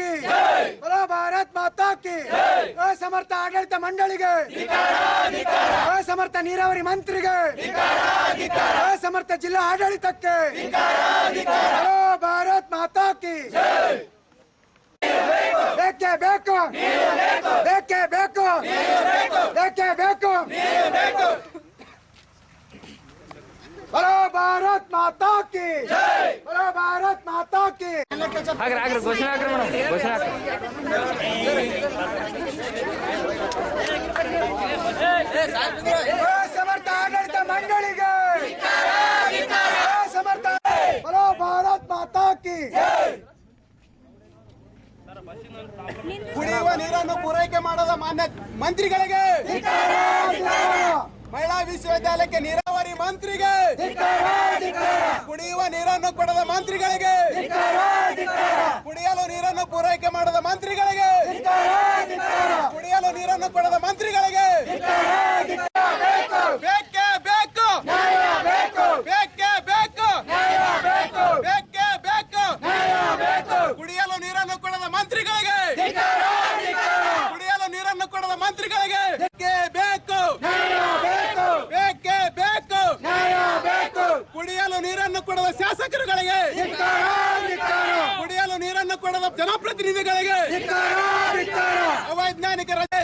ಕಿ ಬಲೋ ಭಾರತ್ ಮಾತಾ ಕಿ ಅಸಮರ್ಥ ಆಡಳಿತ ಮಂಡಳಿಗೆ ಅಸಮರ್ಥ ನೀರಾವರಿ ಮಂತ್ರಿಗೆ ಅಸಮರ್ಥ ಜಿಲ್ಲಾ ಆಡಳಿತಕ್ಕೆ ಬಲೋ ಭಾರತ್ ಮಾತಾ ಕಿ ಬೇಕೇ ಬೇಕು ಬೇಕೇ ಬೇಕು ಬೇಕೇ ಬೇಕು ಬಲೋ ಭಾರತ್ ಮಾತಾ ಕಿ ಬಲೋ ಭಾರತ್ ಮಾತಾ ಆಗ್ರಿ ಆಗ್ರಿ ಘೋಷಣೆ ಹಾಕ್ರಿ ಮೇಡಮ್, ಘೋಷಣೆ ಹಾಕ್ರಿ. ಸಮರ್ಥ ಆಡಳಿತ ಮಂಡಳಿಗೆ. ಸಮರ್ಥ ಹಲೋ ಭಾರತ್ ಮಾತಾ ಕಿ ಕುಡಿಯುವ ನೀರನ್ನು ಪೂರೈಕೆ ಮಾಡದ ಮಾನ್ಯ ಮಂತ್ರಿಗಳಿಗೆ. ಮಹಿಳಾ ವಿಶ್ವವಿದ್ಯಾಲಯಕ್ಕೆ ನೀರಾವರಿ ಮಂತ್ರಿಗೆ. ಕುಡಿಯುವ ನೀರನ್ನು ಕೊಡದ ಮಂತ್ರಿಗಳಿಗೆ. ಪೂರೈಕೆ ಮಾಡದ ಮಂತ್ರಿಗಳಿಗೆ. ಕುಡಿಯಲು ನೀರನ್ನು ಕೊಡದ ಮಂತ್ರಿಗಳಿಗೆ. ಬೇಕೇ ಬೇಕು. ಬೇಕೇ ಬೇಕು. ಬೇಕೇ ಬೇಕು. ಕುಡಿಯಲು ನೀರನ್ನು ಕೊಡದ ಮಂತ್ರಿಗಳಿಗೆ. ಕುಡಿಯಲು ನೀರನ್ನು ಕೊಡದ ಮಂತ್ರಿಗಳಿಗೆ. ಬೇಕೇ ಬೇಕು. ಬೇಕೇ ಕುಡಿಯಲು ನೀರನ್ನು ಕೊಡದ ಶಾಸಕರುಗಳಿಗೆ. ಕೊಡದ ಜನಪ್ರತಿನಿಧಿಗಳಿಗೆ ಅವೈಜ್ಞಾನಿಕ ರಜೆ.